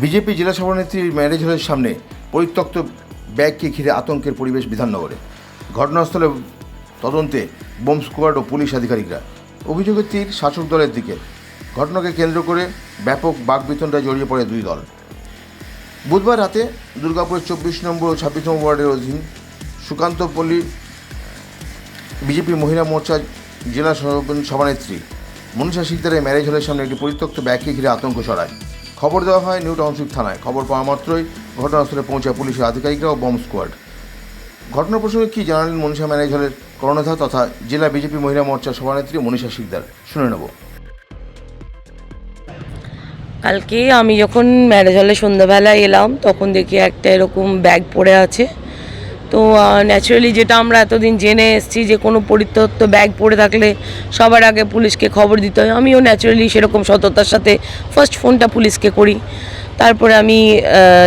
BJP জেলা সভানেত্রীর marriage হলের সামনে পরিত্যক্ত ব্যাগকে ঘিরে আতঙ্কের পরিবেশ বিধাননগরে। ঘটনাস্থলে তদন্তে বোম স্কোয়াড ও পুলিশ আধিকারিকরা। অভিযোগের তীর শাসক দলের দিকে। ঘটনাকে কেন্দ্র করে ব্যাপক বাকবিতণ্ডায় জড়িয়ে পড়ে দুই দল। বুধবার রাতে দুর্গাপুরের চব্বিশ নম্বর ও ছাব্বিশ নম্বর ওয়ার্ডের অধীন সুকান্তপল্লী বিজেপি মহিলা মোর্চার জেলা সভানেত্রী মনীষা শিকদারের ম্যারেজ হলের সামনে একটি পরিত্যক্ত ব্যাগকে ঘিরে আতঙ্ক ছড়ায়। খবর দেওয়া হয় নিউ টাউনশিপ থানায়। খবর পাওয়া মাত্রই ঘটনাস্থলে পৌঁছায় পুলিশের আধিকারিকরা ও বম স্কোয়াড। ঘটনা প্রসঙ্গে কী জানালেন মনীষা ম্যারেজ হলের কর্ণধার তথা জেলা বিজেপি মহিলা মোর্চার সভানেত্রী মনীষা শিকদার? শুনে নেব। কালকে আমি যখন ম্যারেজ হলে সন্ধ্যাবেলায় এলাম, তখন দেখি একটা এরকম ব্যাগ পড়ে আছে। তো ন্যাচারালি যেটা আমরা এতদিন জেনে এসেছি যে কোনো পরিত্যক্ত ব্যাগ পড়ে থাকলে সবার আগে পুলিশকে খবর দিতে হয়। আমিও ন্যাচারালি সেরকম সততার সাথে ফার্স্ট ফোনটা পুলিশকে করি। তারপরে আমি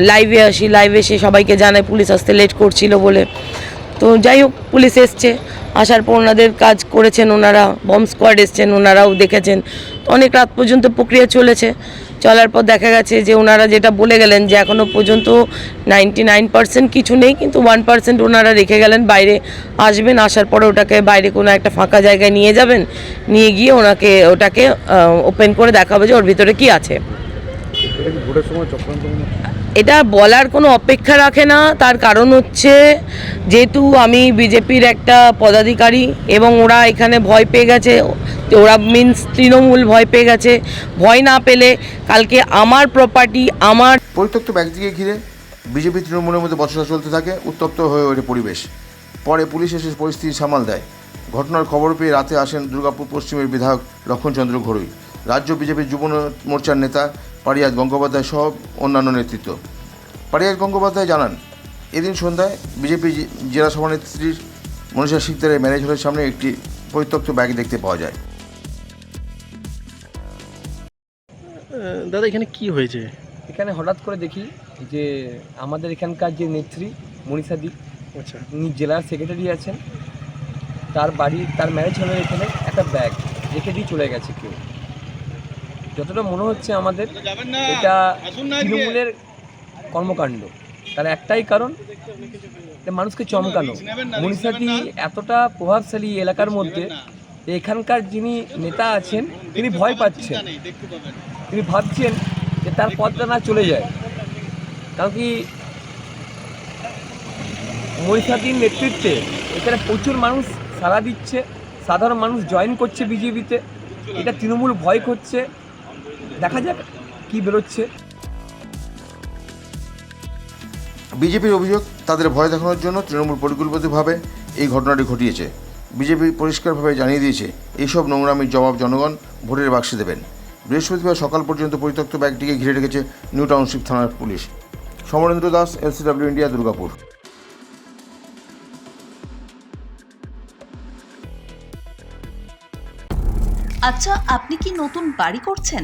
লাইভে আসি। লাইভে এসে সবাইকে জানাই, পুলিশ আসতে লেট করছিল বলে। তো যাই হোক, পুলিশ এসছে। আসার পর ওনাদের কাজ করেছেন, ওনারা বম স্কোয়াড এসছেন, ওনারাও দেখেছেন। তো অনেক রাত পর্যন্ত প্রক্রিয়া চলেছে। চলার পর দেখা গেছে যে ওনারা যেটা বলে গেলেন যে এখনও পর্যন্ত নাইনটি নাইন পার্সেন্ট কিছু নেই, কিন্তু ওয়ান পার্সেন্ট ওনারা রেখে গেলেন বাইরে আসবেন, আসার পরে ওটাকে বাইরে কোনো একটা ফাঁকা জায়গায় নিয়ে যাবেন, নিয়ে গিয়ে ওনাকে, ওটাকে ওপেন করে দেখাবে যে ওর ভিতরে কি আছে। এটা বলার কোনো অপেক্ষা রাখে না। তার কারণ হচ্ছে, যেহেতু আমি বিজেপির একটা পদাধিকারী এবং ওরা এখানে ভয় পেয়ে গেছে, ওরা মিন্স তৃণমূল ভয় পেয়ে গেছে। ভয় না পেলে কালকে আমার প্রপার্টি আমার পরিত্যক্ত ব্যাগটিকে ঘিরে বিজেপি তৃণমূলের মধ্যে বচসা চলতে থাকে, উত্তপ্ত হয়ে ওঠে পরিবেশ। পরে পুলিশ এসে পরিস্থিতি সামাল দেয়। ঘটনার খবর পেয়ে রাতে আসেন দুর্গাপুর পশ্চিমের বিধায়ক লক্ষণচন্দ্র ঘড়ুই রাজ্য বিজেপির যুব মোর্চার নেতা পারিয়াজ গঙ্গোপাধ্যায় সহ অন্যান্য নেতৃত্ব। পারিয়াজ গঙ্গোপাধ্যায় জানান এদিন সন্ধ্যায় বিজেপি জেলা সভানেত্রীর মনীষা শিকদারের ম্যারেজ হলের সামনে একটি পরিত্যক্ত ব্যাগ দেখতে পাওয়া যায়। দাদা এখানে কি হয়েছে? এখানে হঠাৎ করে দেখি যে আমাদের এখানকার যে নেত্রী মনীষা দি আচ্ছা। উনি জেলার সেক্রেটারি আছেন। তার বাড়ি তার ম্যারেজ হলের এখানে একটা ব্যাগ রেখে দিয়ে চলে গেছে কেউ। যতটা মনে হচ্ছে আমাদের এটা তৃণমূলের কর্মকাণ্ড। তার একটাই কারণ মানুষকে চমকানো। মনীষাদি এতটা প্রভাবশালী এলাকার মধ্যে যে এখানকার যিনি নেতা আছেন তিনি ভয় পাচ্ছেন। তিনি ভাবছেন যে তার পদটা না চলে যায়। কারণ কি মহিষাদীর নেতৃত্বে এখানে প্রচুর মানুষ সাড়া দিচ্ছে সাধারণ মানুষ জয়েন করছে বিজেপিতে। এটা তৃণমূল ভয় করছে। দেখা যাক কি বেরোচ্ছে। বিজেপির অভিযোগ তাদের ভয় দেখানোর জন্য তৃণমূল পরিকল্পিতভাবে এই ঘটনাটি ঘটিয়েছে। বিজেপি পরিষ্কারভাবে জানিয়ে দিয়েছে এইসব নোংরামির জবাব জনগণ ভোটের বাক্সে দেবেন। বৃহস্পতিবার সকাল পর্যন্ত পরিত্যক্ত ব্যাগটিকে ঘিরে রেখেছে নিউ টাউনশিপ থানার police. Samarendra Das LCW India Durgapur. আচ্ছা আপনি কি নতুন বাড়ি করছেন?